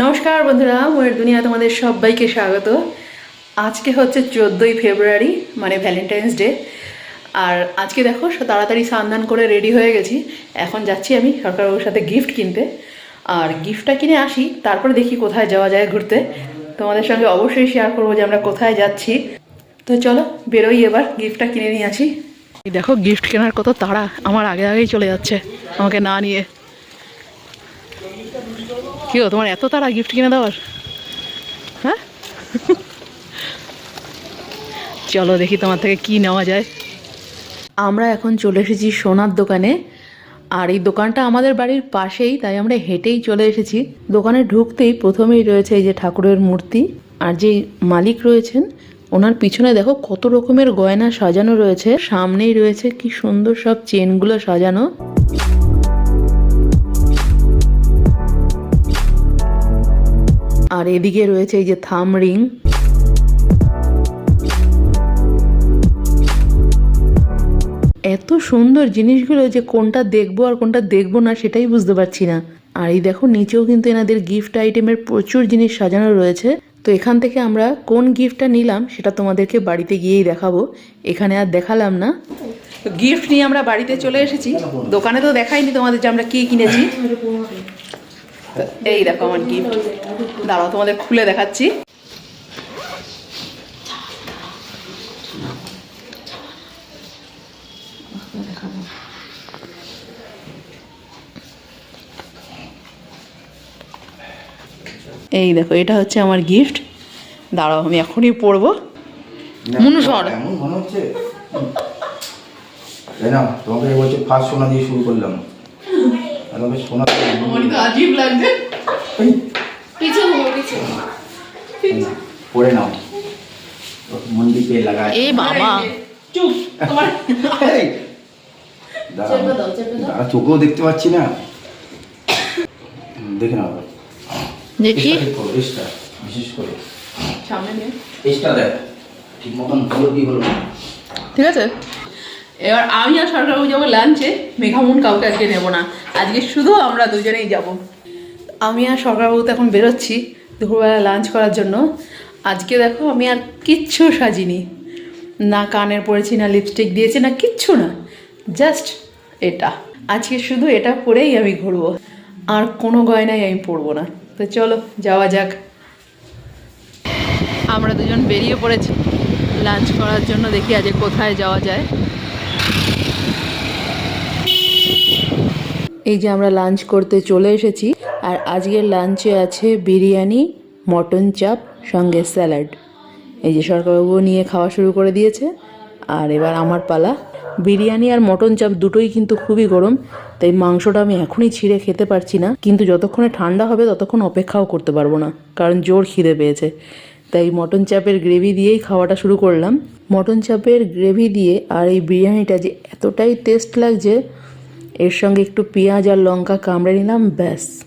নমস্কার বন্ধুরা, ময়ের দুনিয়া তোমাদের সবাইকে স্বাগত। আজকে হচ্ছে চোদ্দোই ফেব্রুয়ারি মানে ভ্যালেন্টাইন্স ডে আর আজকে দেখো তাড়াতাড়ি স্নান করে রেডি হয়ে গেছি। এখন যাচ্ছি আমি সরকারবাবুর সাথে গিফট কিনতে। আর গিফটটা কিনে আসি, তারপরে দেখি কোথায় যাওয়া যায় ঘুরতে। তোমাদের সঙ্গে অবশ্যই শেয়ার করব যে আমরা কোথায় যাচ্ছি। তো চলো, বেরোই এবার গিফটটা কিনে নিয়ে আসি। দেখো গিফট কেনার কত তাড়া, আমার আগে আগেই চলে যাচ্ছে, আমাকে না নিয়ে। কি তোমার এত তারা গিফট কিনে দেওয়ার? হ্যাঁ? চলো দেখি তোমার থেকে কি নেওয়া যায়। আমরা এখন চলে এসেছি সোনার দোকানে, আর এই দোকানটা আমাদের বাড়ির পাশেই, তাই আমরা হেঁটেই চলে এসেছি। দোকানে ঢুকতেই প্রথমেই রয়েছে এই যে ঠাকুরের মূর্তি, আর যে মালিক রয়েছেন, ওনার পিছনে দেখো কত রকমের গয়না সাজানো রয়েছে। সামনেই রয়েছে কি সুন্দর সব চেনগুলো সাজানো। আর এদিকে রয়েছে এই যে থাম রিং। এত সুন্দর জিনিসগুলো যে কোনটা দেখব আর কোনটা দেখব না সেটাই বুঝতে পারছি না। আর এই দেখো, নিচেও কিন্তু এনাদের গিফট আইটেমের প্রচুর জিনিস সাজানো রয়েছে। তো এখান থেকে আমরা কোন গিফটটা নিলাম সেটা তোমাদেরকে বাড়িতে গিয়েই দেখাবো। এখানে আর দেখালাম না। গিফট নিয়ে আমরা বাড়িতে চলে এসেছি। দোকানে তো দেখাইনি তোমাদের যে আমরা কি কিনেছি। এই দেখো আমার গিফট দাঁড়াও তোমাদের খুলে দেখাচ্ছি। এই দেখো এটা হচ্ছে আমার গিফট দাঁড়াও আমি এখনই পড়ব মুনু মনে হচ্ছে। তাই না তোমাকে বলছে ফার্স্ট সোনা দিয়ে শুরু করলাম। আমাকে সোনা আমার তো আজীব লাগছে। পিছু পিছু পড়ে নাও। মন্দির পেয়ে লাগায়। এই বাবা। চুপ তোমার। দাঁড়াও, চোখেও দেখতে পাচ্ছি না। দেখে নাও। দেখি। এক্সট্রা বিশেষ করে। সামনে নিয়ে এক্সট্রা দেখ ঠিক মতন হলো কি হলো না। ঠিক আছে? এবার আমি আর সরকারবাবু যাব লাঞ্চে মেঘামুন কাউকে আজকে নেব না। আজকে শুধু আমরা দুজনেই যাব। আমি আর সরকারবাবু তো এখন বেরোচ্ছি দুপুরবেলা লাঞ্চ করার জন্য। আজকে দেখো আমি আর কিচ্ছু সাজিনি। না কানের পরেছি, না লিপস্টিক দিয়েছি, না কিচ্ছু না। জাস্ট এটা। আজকে শুধু এটা পরেই আমি ঘুরবো। আর কোনো গয়নাই আমি পরবো না। তো চলো, যাওয়া যাক। আমরা দুজন বেরিয়ে পড়েছি। লাঞ্চ করার জন্য দেখি আজকে কোথায় যাওয়া যায়। এই যে আমরা লাঞ্চ করতে চলে এসেছি, আর আজকের লাঞ্চে আছে বিরিয়ানি মটন চাপ সঙ্গে স্যালাড এই যে সরকারবাবু নিয়ে খাওয়া শুরু করে দিয়েছে, আর এবার আমার পালা। বিরিয়ানি আর মটন চাপ দুটোই কিন্তু খুবই গরম, তাই মাংসটা আমি এখনই ছিঁড়ে খেতে পারছি না। কিন্তু যতক্ষণে ঠান্ডা হবে, ততক্ষণ অপেক্ষাও করতে পারব না, কারণ জোর খিদে পেয়েছে। তাই মটন চাপের গ্রেভি দিয়েই খাওয়াটা শুরু করলাম। মটন চাপের গ্রেভি দিয়ে আর এই বিরিয়ানিটা যে এতটাই টেস্ট লাগছে এর সঙ্গে একটু পেঁয়াজ আর লঙ্কা কামড়ে নিলাম, ব্যাস।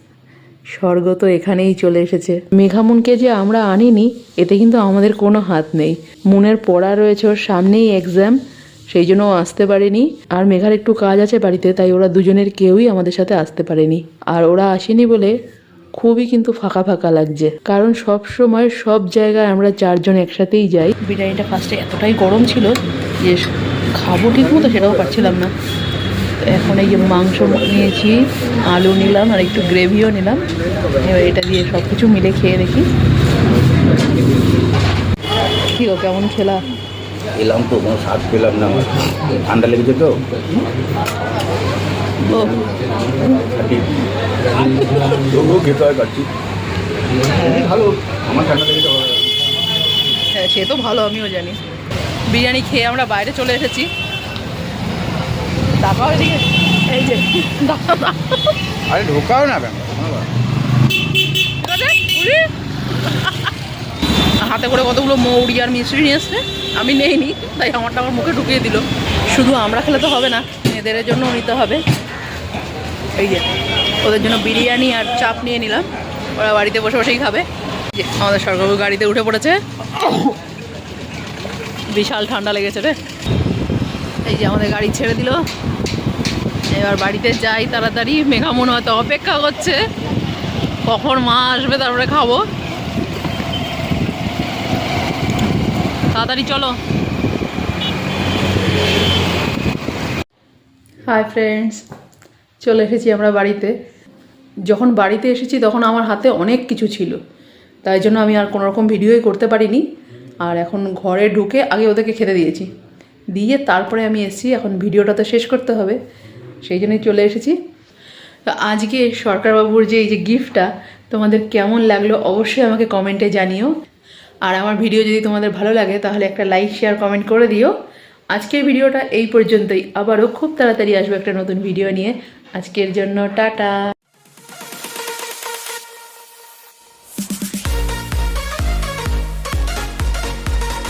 স্বর্গ তো এখানেই চলে এসেছে। মেঘামুনকে যে আমরা আনিনি, এতে কিন্তু আমাদের কোনো হাত নেই। মুনের পড়া রয়েছে ওর সামনেই এক্সাম সেই জন্য আসতে পারেনি। আর মেঘার একটু কাজ আছে বাড়িতে, তাই ওরা দুজনের কেউই আমাদের সাথে আসতে পারেনি। আর ওরা আসেনি বলে খুবই কিন্তু ফাঁকা ফাঁকা লাগছে। কারণ সব সময় সব জায়গায় আমরা চারজন একসাথেই যাই। বিরিয়ানিটা ফার্স্টে এতটাই গরম ছিল যে খাব ঠিক মতো সেটাও পাচ্ছিলাম না। এখন এই যে মাংস নিয়েছি আলু নিলাম আর একটু গ্রেভিও নিলাম। এবার এটা দিয়ে সব কিছু মিলে খেয়ে দেখি। কি গো কেমন খেলা? এলাম তো কোনো স্বাদ পেলাম না ঠান্ডা লেগেছে তো। ও। তবুও খেতে হয় পাচ্ছি ভালো। আমার ঠান্ডা লেগেছে হ্যাঁ সে তো ভালো আমিও জানি। বিরিয়ানি খেয়ে আমরা বাইরে চলে এসেছি। এদিকে। এই যে আরে ঢোকাও না কেন। হাতে করে কতগুলো মৌরি আর মিষ্টি নিয়ে এসছে। আমি নেইনি তাই আমারটা আমার মুখে ঢুকিয়ে দিল। শুধু আমরা খেলে তো হবে না মেয়েদের জন্য নিতে হবে। এই যে ওদের জন্য বিরিয়ানি আর চাপ নিয়ে নিলাম। ওরা বাড়িতে বসে বসেই খাবে। আমাদের সরকারবাবু গাড়িতে উঠে পড়েছে। বিশাল ঠান্ডা লেগেছে রে। এই যে আমাদের গাড়ি ছেড়ে দিল। এবার বাড়িতে যাই তাড়াতাড়ি। মেঘামন হয়তো অপেক্ষা করছে। কখন মা আসবে তারপরে খাব। তাড়াতাড়ি চলো। হাই ফ্রেন্ডস চলে এসেছি আমরা বাড়িতে। যখন বাড়িতে এসেছি তখন আমার হাতে অনেক কিছু ছিল। তাই জন্য আমি আর কোনো রকম ভিডিওই করতে পারিনি। আর এখন ঘরে ঢুকে আগে ওদেরকে খেতে দিয়েছি। দিয়ে তারপরে আমি এসেছি, এখন ভিডিওটা তো শেষ করতে হবে। সেই জন্যই চলে এসেছি। তো আজকে সরকারবাবুর যে এই যে গিফটটা তোমাদের কেমন লাগল অবশ্যই আমাকে কমেন্টে জানিও। আর আমার ভিডিও যদি তোমাদের ভালো লাগে, তাহলে একটা লাইক শেয়ার কমেন্ট করে দিও। আজকের ভিডিওটা এই পর্যন্তই। আবারও খুব তাড়াতাড়ি আসবে একটা নতুন ভিডিও নিয়ে। আজকের জন্য টাটা।